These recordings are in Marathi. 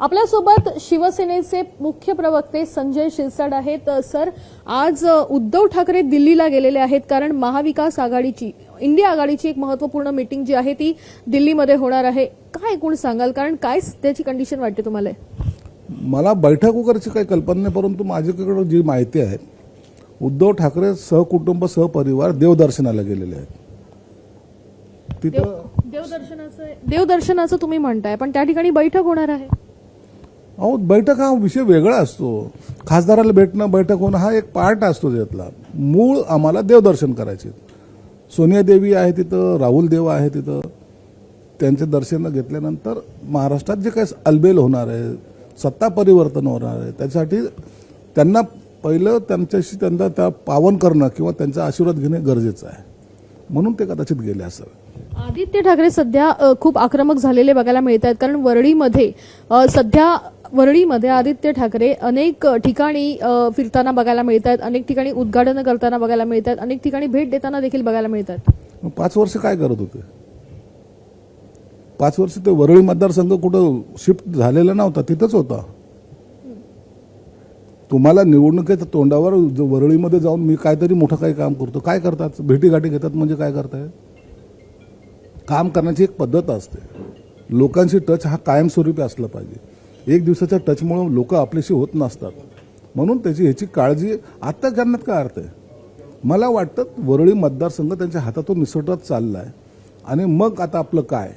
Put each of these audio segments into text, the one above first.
आपल्यासोबत शिवसेनेचे मुख्य प्रवक्ते संजय शिरसाट आहेत. सर आज उद्धव ठाकरे दिल्लीला गेलेले आहेत कारण महाविकास आघाडीची इंडिया आघाडीची एक महत्त्वपूर्ण मीटिंग जी आहे ती दिल्लीमध्ये होणार आहे. काय एकूण सांगाल? कारण काय सध्याची कंडिशन वाटते तुम्हाला? मला बैठक वगैरेची काही कल्पना नाही परंतु माझ्याकडे जी माहिती आहे उद्धव ठाकरे सहकुटुंब सहपरिवार देवदर्शनाला गेलेले आहेत. तिथं देवदर्शनाचं देवदर्शनाचं तुम्ही म्हणताय पण त्या ठिकाणी बैठक होणार आहे. अहो बैठक हा विषय वेगळा असतो. खासदाराला भेटणं बैठक होणं हा एक पार्ट असतो त्यातला. मूळ आम्हाला देवदर्शन करायचे. सोनिया देवी आहे तिथं राहुल देव आहे तिथं. त्यांचे दर्शन घेतल्यानंतर महाराष्ट्रात जे काही अलबेल होणार आहे सत्ता परिवर्तन होणार आहे त्यासाठी त्यांना पहिलं त्यांच्याशी त्यांना त्या पावन करणं किंवा त्यांचा आशीर्वाद घेणे गरजेचं आहे. म्हणून ते कदाचित गेले असावे आदित्य ठाकरे सध्या खूप आक्रमक झालेले बघायला मिळत आहेत कारण वरळीमध्ये सध्या वरळीमध्ये आदित्य ठाकरे अनेक ठिकाणी फिरताना बघायला मिळत आहेत अनेक ठिकाणी उद्घाटनं करताना बघायला मिळत आहेत अनेक ठिकाणी भेट देताना देखील बघायला मिळत आहेत मग पाच वर्ष काय करत होते? पाच वर्ष ते वरळी मतदारसंघ कुठं शिफ्ट झालेला नव्हता तिथंच होता. तुम्हाला निवडणुकीच्या तोंडावर वरळीमध्ये जाऊन मी काहीतरी मोठं काही काम करतो काय करतात? भेटीगाठी घेतात म्हणजे काय करताय? काम करण्याची एक पद्धत असते. लोकांशी टच हा कायमस्वरूपी असला पाहिजे. एक दिवसाच्या टचमुळं लोक आपल्याशी होत नसतात. म्हणून त्याची ह्याची काळजी आत्ता करण्यात काय अर्थ आहे? मला वाटतं वरळी मतदारसंघ त्यांच्या हातातून निसटत चालला आहे आणि मग आता आपलं काय?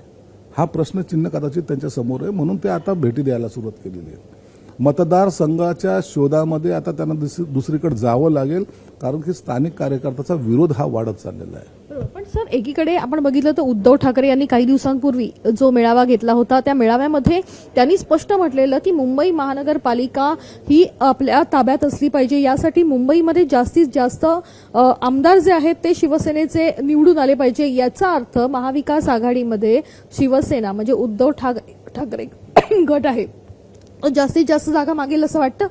हा प्रश्नचिन्ह कदाचित त्यांच्यासमोर आहे म्हणून ते आता भेटी द्यायला सुरुवात केलेली आहे. मतदारसंघाच्या शोधामध्ये आता त्यांना दुस- दुसरीकडे जावं लागेल कारण की स्थानिक कार्यकर्त्याचा विरोध हा वाढत चाललेला आहे. पण सर एकीकडे आपण बघितलं तर उद्धव ठाकरे यांनी काही दिवसांपूर्वी जो मेळावा घेतला होता त्या मेळाव्यामध्ये त्यांनी स्पष्ट म्हटलेलं की मुंबई महानगरपालिका ही आपल्या ताब्यात असली पाहिजे. यासाठी मुंबईमध्ये जास्तीत जास्त आमदार जे आहेत ते शिवसेनेचे निवडून आले पाहिजे. याचा अर्थ महाविकास आघाडीमध्ये शिवसेना म्हणजे उद्धव ठाकरे ठाकरे गट आहे. जास्तीत जास्त जागा मागेल असं वाटतं?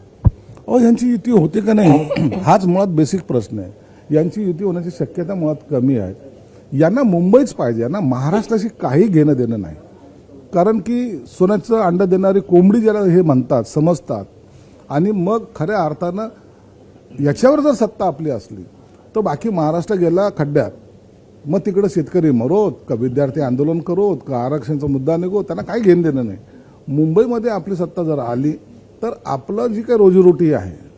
अहो यांची युती होते का नाही? हाच मुळात बेसिक प्रश्न आहे. यांची युती होण्याची शक्यता मुळात कमी आहे. यांना मुंबईच पाहिजे. यांना महाराष्ट्राशी काही घेणं देणं नाही. कारण की सोन्याचं अंड देणारी कोंबडी ज्याला हे म्हणतात समजतात आणि मग खऱ्या अर्थानं याच्यावर जर सत्ता आपली असली तर बाकी महाराष्ट्र गेला खड्ड्यात. मग तिकडं शेतकरी मरोत का विद्यार्थी आंदोलन करोत का आरक्षणचा मुद्दा निघो त्यांना काही घेणं देणं नाही. मुंबईमध्ये आपली सत्ता जर आली तर आपलं जी काही रोजीरोटी आहे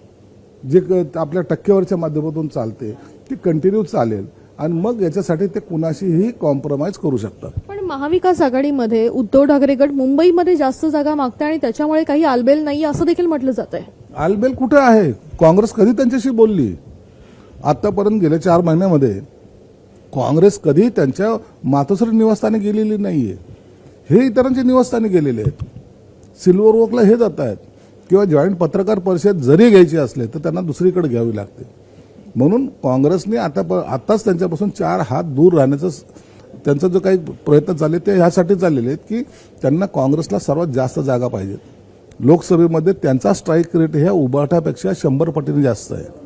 जे क- आपल्या टक्केवारीच्या माध्यमातून चालते ती कंटिन्यू चालेल. आणि मग याच्यासाठी ते कुणाशीही कॉम्प्रोमाइज करू शकतात. पण महाविकास आघाडीमध्ये उद्धव ठाकरे गट मुंबईमध्ये जास्त जागा मागते आणि त्याच्यामुळे काही आलबेल नाही असं देखील म्हटलं जात आहे. आलबेल कुठे आहे? काँग्रेस कधी त्यांच्याशी बोलली? आतापर्यंत गेल्या चार महिन्यामध्ये काँग्रेस कधी त्यांच्या मातोश्री निवासस्थानी गेलेली नाहीये. हे इतरांच्या निवासस्थानी गेलेले आहेत. सिल्वर वॉकला हे जात आहेत. किंवा जॉईंट पत्रकार परिषद जरी घ्यायची असले तर त्यांना दुसरीकडे घ्यावी लागते. म्हणून काँग्रेसने आता प आत्ताच त्यांच्यापासून चार हात दूर राहण्याचं त्यांचा जो काही प्रयत्न चालले ते ह्यासाठी चाललेले आहेत की त्यांना काँग्रेसला सर्वात जास्त जागा पाहिजेत. लोकसभेमध्ये त्यांचा स्ट्राईक रेट ह्या उभाटापेक्षा शंभर पटीने जास्त आहे.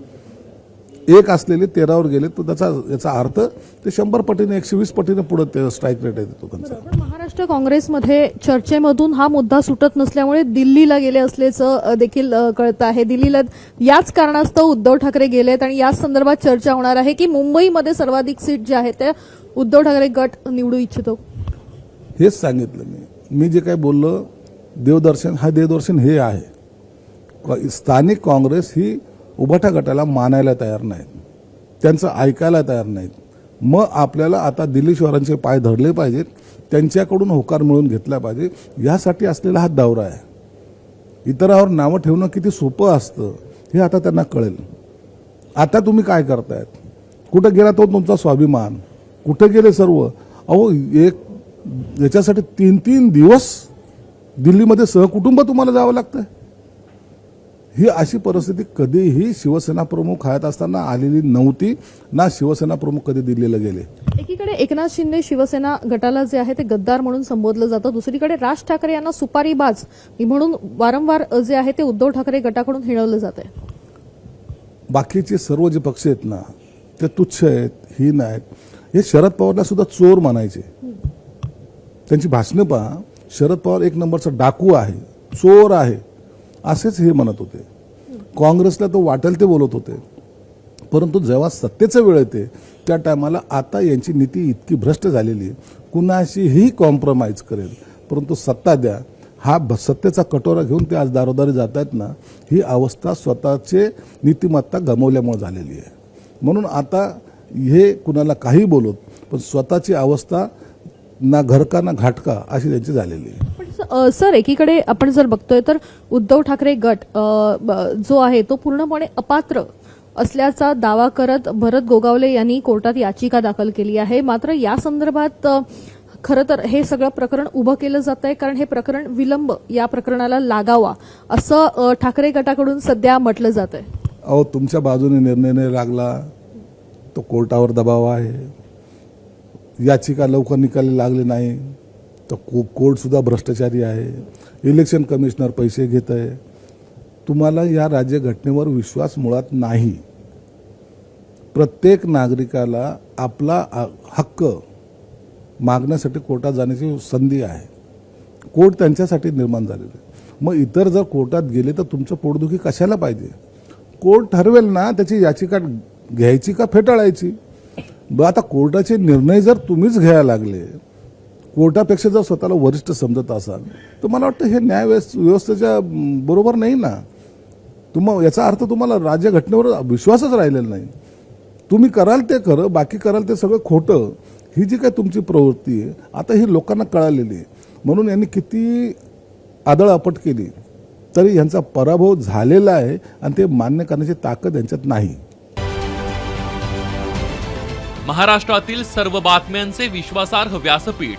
एक असलेले तेरावर गेले तर त्याचा याचा अर्थ ते शंभर पटीने एकशे वीस पटीने पुढे ते स्ट्राईक रेट आहे महाराष्ट्र काँग्रेसमध्ये चर्चेमधून हा मुद्दा सुटत नसल्यामुळे दिल्लीला गेले असल्याचं देखील कळतं आहे. दिल्लीला याच कारणास्तव उद्धव ठाकरे गेलेत आणि याच संदर्भात चर्चा होणार आहे की मुंबईमध्ये सर्वाधिक सीट जे आहे ते उद्धव ठाकरे गट निवडू इच्छितो. हेच सांगितलं मी. मी जे काही बोललो देवदर्शन हा देवदर्शन हे आहे. स्थानिक काँग्रेस ही उभाटा गटाला मानायला तयार नाहीत. त्यांचं ऐकायला तयार नाहीत. मग आपल्याला आता दिल्ली शहरांचे पाय धरले पाहिजेत त्यांच्याकडून होकार मिळवून घेतला पाहिजे यासाठी असलेला हा दौरा आहे. इतरावर नावं ठेवणं किती सोपं असतं हे आता त्यांना कळेल. आता तुम्ही काय करतायत? कुठं गेला तो हो तुमचा स्वाभिमान? कुठे गेले सर्व? अहो एक याच्यासाठी तीन तीन दिवस दिल्लीमध्ये सहकुटुंब तुम्हाला जावं लागतं ही अशी परिस्थिती कधीही शिवसेना प्रमुख हयात असताना आलेली नव्हती ना शिवसेना प्रमुख कधी दिल्लीला गेले. एकीकडे एकनाथ शिंदे शिवसेना गटाला जे आहे ते गद्दार म्हणून संबोधलं जातं दुसरीकडे राज ठाकरे यांना सुपारीबाज म्हणून वारंवार जे आहे ते उद्धव ठाकरे गटाकडून हिणवलं जात आहे बाकीचे सर्व जे पक्ष आहेत ना ते तुच्छ आहेत हीन आहेत. हे शरद पवारला सुद्धा चोर मानायचे त्यांची भाषणं पहा शरद पवार एक नंबरचा डाकू आहे चोर आहे. असेच हे म्हणत होते. काँग्रेसला तो वाटेल ते बोलत होते. परंतु जेव्हा सत्तेचं वेळ येते त्या टायमाला आता यांची नीती इतकी भ्रष्ट झालेली आहे, कुणाशीही कॉम्प्रोमाइज करेल. परंतु सत्ता द्या. हा सत्तेचा कटोरा घेऊन ते आज दारोदारी जात आहेत ना ही अवस्था स्वतःचे नीतिमत्ता गमावल्यामुळे झालेली आहे. म्हणून आता हे कुणाला काही बोलत पण स्वतःची अवस्था ना घरका ना घाटका अशी त्यांची झालेली आहे. सर एकीकडे आपण जर बघतोय तर उद्धव ठाकरे गट ब- जो आहे तो पूर्णपणे अपात्र असल्याचा दावा करत भरत गोगावले यांनी कोर्टात याचिका दाखल केली आहे. मात्र या संदर्भात खरं तर हे सगळं प्रकरण उभं केलं जात आहे कारण हे प्रकरण विलंब या प्रकरणाला लागावा असं ठाकरे गटाकडून सध्या म्हटलं जात आहे. अहो तुमच्या बाजूने निर्णय नाही लागला तो कोर्टावर दबाव आहे. याचिका लवकर निकाली लागली नाही. तर को कोर्टसुद्धा भ्रष्टाचारी आहे. इलेक्शन कमिशनर पैसे घेत आहे. तुम्हाला या राज्यघटनेवर विश्वास मुळात नाही. प्रत्येक नागरिकाला आपला हक्क मागण्यासाठी कोर्टात जाण्याची संधी आहे. कोर्ट त्यांच्यासाठी निर्माण झालेलं आहे. मग इतर जर कोर्टात गेले तर तुमचं पोटदुखी कशाला पाहिजे? कोर्ट ठरवेल ना त्याची याचिका घ्यायची का फेटाळायची? आता कोर्टाचे निर्णय जर तुम्हीच घ्यायला लागले कोर्टापेक्षा जर स्वतःला वरिष्ठ समजत असाल तर मला वाटतं हे न्याय व्यवस्थेच्या बरोबर नाही ना? तुम्हा याचा अर्थ तुम्हाला राज्यघटनेवर विश्वासच राहिलेला नाही. तुम्ही कराल ते खरं बाकी कराल ते सगळं खोटं ही जी काय तुमची प्रवृत्ती आहे आता ही लोकांना कळालेली आहे. म्हणून यांनी किती आदळआपट केली तरी यांचा पराभव झालेला आहे आणि ते मान्य करण्याची ताकद यांच्यात नाही. महाराष्ट्रातील सर्व बातम्यांचे विश्वासार्ह व्यासपीठ